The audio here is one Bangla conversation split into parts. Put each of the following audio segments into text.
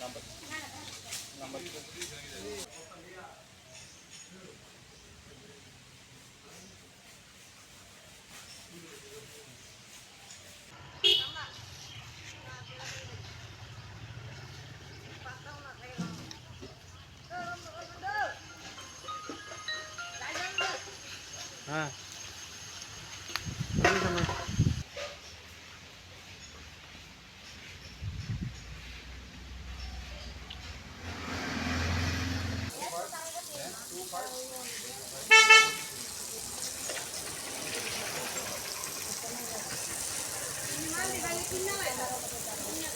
হ্যাঁ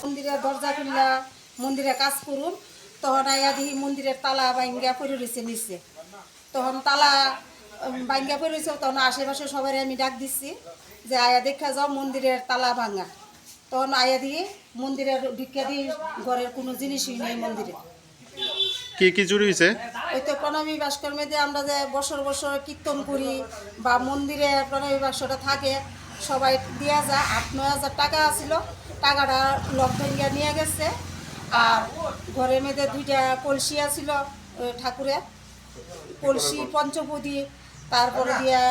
মন্দিরের দরজা খুললা মন্দিরে কাজ করুন তখন আয়া দেখি মন্দিরের তালা বাইঙ্গা পড়ে রয়েছে নিচে। তখন তালা বাইঙ্গা পড়ে রয়েছে তখন আশেপাশে সবাই আমি ডাক দিচ্ছি যে আয়া দেখা যাও মন্দিরের তালা ভাঙা। তখন আয়া দিয়ে মন্দিরের ভিক্ষা দিয়ে ঘরের কোনো জিনিসই নেই মন্দিরে। কি কি চুরি হয়েছে ওই তো প্রণামী ভাস্কর্মে যে আমরা যে বছর বছর কীর্তন করি বা মন্দিরে প্রণামী বাক্সটা থাকে সবাই দেওয়া যায় আট নয় হাজার টাকা আছিল। টাকাটা লক ভেঙ্গা নিয়ে গেছে। আর ঘরের মধ্যে দুইটা কলসি আছিল ঠাকুরের। কলসি পঞ্চপদী তারপরে দিয়া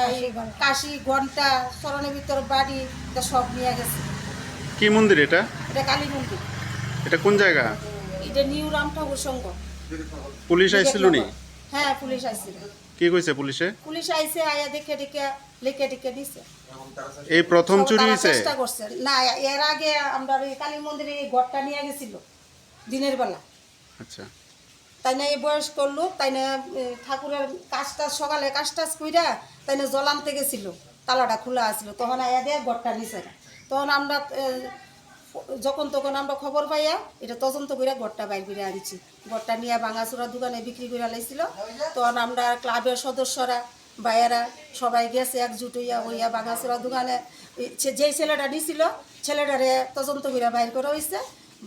কাশি ঘণ্টা চরণের ভিতর বাড়ি এটা সব নিয়ে গেছে। কি মন্দির এটা? এটা কালী মন্দির। এটা কোন জায়গা? এটা নিউ রাম ঠাকুর সংঘ। পুলিশ আইছিল নি? হ্যাঁ পুলিশ আসছিল কি কইছে পুলিশে? পুলিশ আইছে আয়া দেখে দেখে লিখে দিছে। এই প্রথম চুরি চেষ্টা করছে। না এর আগে আমরা ওই কালী মন্দিরে এই ঘরটা নিয়ে গেছিল দিনের বেলা। আচ্ছা। তাই না এই বয়স্ক লোক তাই না ঠাকুরের কাজ টাজ সকালে কাজ টাজ কইরা তাই না জল আনতে গেছিল। তালাটা খোলা আছিল তখন আয়া দিয়ে ঘরটা নিছে তখন আমরা যখন তখন আমরা খবর পাইয়া এটা তদন্ত করে ঘরটা বাইর করে আনছি। ঘরটা নিয়ে ভাঙাচোরা দোকানে বিক্রি করে লাইছিল তখন আমরা ক্লাবের সদস্যরা, ভাইয়েরা সবাই গেছে একজুট হইয়া হইয়া ভাঙাচোরা দোকানে। যেই ছেলেটা নিছিল, ছেলেটারে তদন্ত করে বাইর করা হয়েছে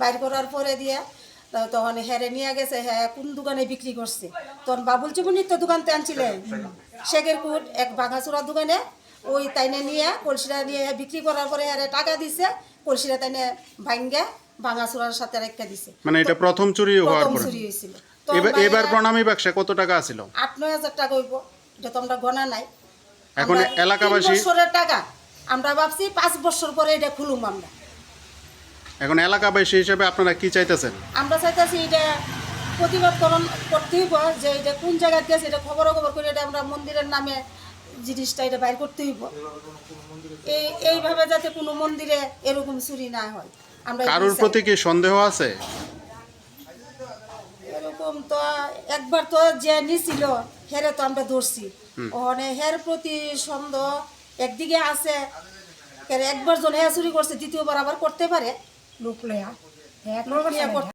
বাইর করার পরে দিয়ে তখন হেরে নিয়ে গেছে হ্যাঁ কোন দোকানে বিক্রি করছে। তখন বাবুল চুবুনির তো দোকানতে আনছিলেন। শেখের কুট এক ভাঙাচোরা দোকানে ওই তাইনে নিয়ে কলসিটা নিয়ে বিক্রি করার পরে আরে টাকা দিছে কলসিটা তাইনে ভাঙ্গা ভাঙাচোরার সাথে রেখে দিছে। মানে এটা প্রথম চুরি হওয়ার পরে? চুরি হয়েছিল। এবার এবার প্রণামী বাক্সে কত টাকা আছিল? আট নয় হাজার টাকা হইব এটা তো আমরা গণা নাই। এখন এলাকাবাসী- বছরের টাকা। আমরা ভাবছি পাঁচ বছর পরে এটা খুলুম আমরা। এখন এলাকাবাসী হিসেবে আপনারা কি চাইতেছেন? আমরা চাইতেছি এটা প্রতিবাদ করণ করতে হইব যে এটা কোন জায়গায় গেছে এটা খবর খবর করে এটা আমরা মন্দিরের নামে জিনিসটা এটা বাইর করতে হইব। এই এইভাবে যাতে কোনো মন্দিরে এরকম চুরি না হয়। আমরা কারোর প্রতি কি সন্দেহ আছে? এরকম তো একবার তো যে নিছিল হেরে তো আমরা ধরছি। ওখানে হের প্রতি সন্দেহ একদিকে আছে একবার জন হ্যাঁ চুরি করছে দ্বিতীয়বার আবার করতে পারে। লোক লয়া নিয়ে করতে